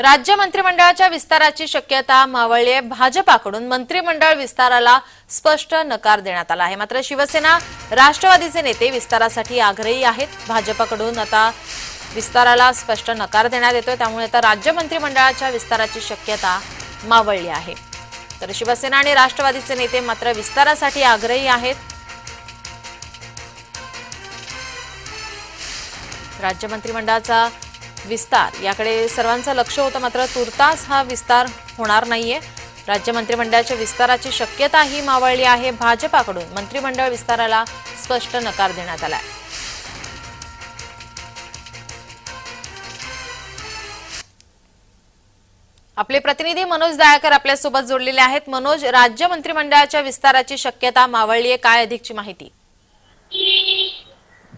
राज्य मंत्रिमंडळाच्या विस्ताराची शक्यता मावळली आहे. भाजपाकडून मंत्रिमंडळ विस्ताराला स्पष्ट नकार देण्यात आला आहे. मात्र शिवसेना राष्ट्रवादीचे नेते विस्तारासाठी आग्रही आहेत. भाजपाकडून आता विस्ताराला स्पष्ट नकार देण्यात येतोय. त्यामुळे आता राज्य मंत्रिमंडळाच्या विस्ताराची शक्यता मावळली आहे. तर शिवसेना आणि राष्ट्रवादीचे नेते मात्र विस्तारासाठी आग्रही आहेत. राज्य मंत्रिमंडळाचा विस्तार. याकडे सर्वांचं लक्ष होतं मात्र तुर्तास हा विस्तार होणार नाहीये. राज्य मंत्रिमंडळाच्या विस्ताराची शक्यताही मावळली आहे. भाजपाकडून मंत्रिमंडळ विस्ताराला स्पष्ट नकार देण्यात आलाय. आपले प्रतिनिधी मनोज दयाकर आपल्यासोबत जोडलेले आहेत. मनोज राज्य मंत्रिमंडळाच्या विस्ताराची शक्यता मावळली आहे. काय अधिकची माहिती?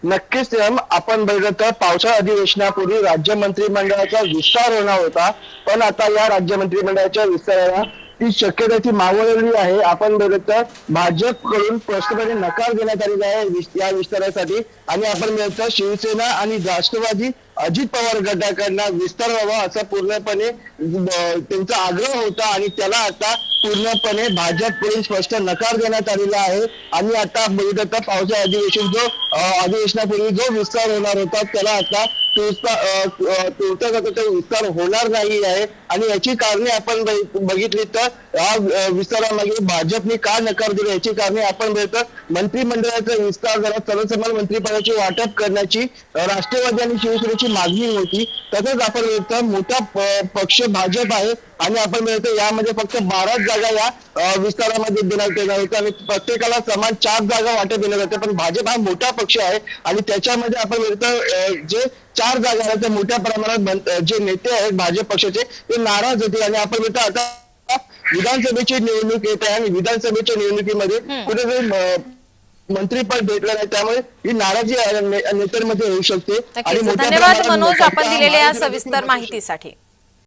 नक्कीच आपण बघितलं तर पावसाळा अधिवेशनापूर्वी राज्य मंत्रिमंडळाचा विस्तार होणार होता. पण आता या राज्य मंत्रिमंडळाच्या विस्ताराला ती शक्यता ती मावळलेली आहे आपण बघितलं तर भाजपकडून स्पष्टपणे नकार देण्यात आलेला आहे या विस्तारासाठी. आणि आपण बघितलं शिवसेना आणि राष्ट्रवादी अजित पवार गटाकडनं विस्तार व्हावा असा पूर्णपणे त्यांचा आग्रह होता. आणि त्याला आता पूर्णपणे भाजपकडून स्पष्ट नकार देण्यात आलेला आहे. आणि आता बघितलं तर पावसाळा अधिवेशन जो अधिवेशनापूर्वी जो विस्तार होणार होता त्याला आता तुर्ता विस्तार होणार नाही आहे. आणि याची कारणे आपण बघितली तर या अं, विस्तारामागे भाजपने का नकार दिला? याची कारणे आपण बघितलं मंत्रिमंडळाचा विस्तार जरा सर्वसमान मंत्रिपदाची वाटप करण्याची राष्ट्रवादी आणि शिवसेनेची मागणी होती. तसंच आपण बघितलं मोठा पक्ष भाजप आहे. आणि आपण बघितलं यामध्ये फक्त बारा जागा या विस्तारामध्ये देण्यात येणार होत्या आणि प्रत्येकाला समान चार जागा वाटप देण्यात येते पण भाजप हा मोठा पक्ष आहे. आणि त्याच्यामध्ये आपण बघितलं जे चार जागा मोठ्या प्रमाणात जे नेते आहेत भाजप पक्षाचे ते नाराज होते. आणि आपण बघितलं आता विधानसभेची निवडणूक येत आहे आणि विधानसभेच्या निवडणुकीमध्ये कुठेतरी मंत्रीपद भेटलं नाही. त्यामुळे ही नाराजी नेत्यांमध्ये होऊ शकते. मोठ्या धन्यवाद मनोज आपण दिलेल्या सविस्तर माहितीसाठी.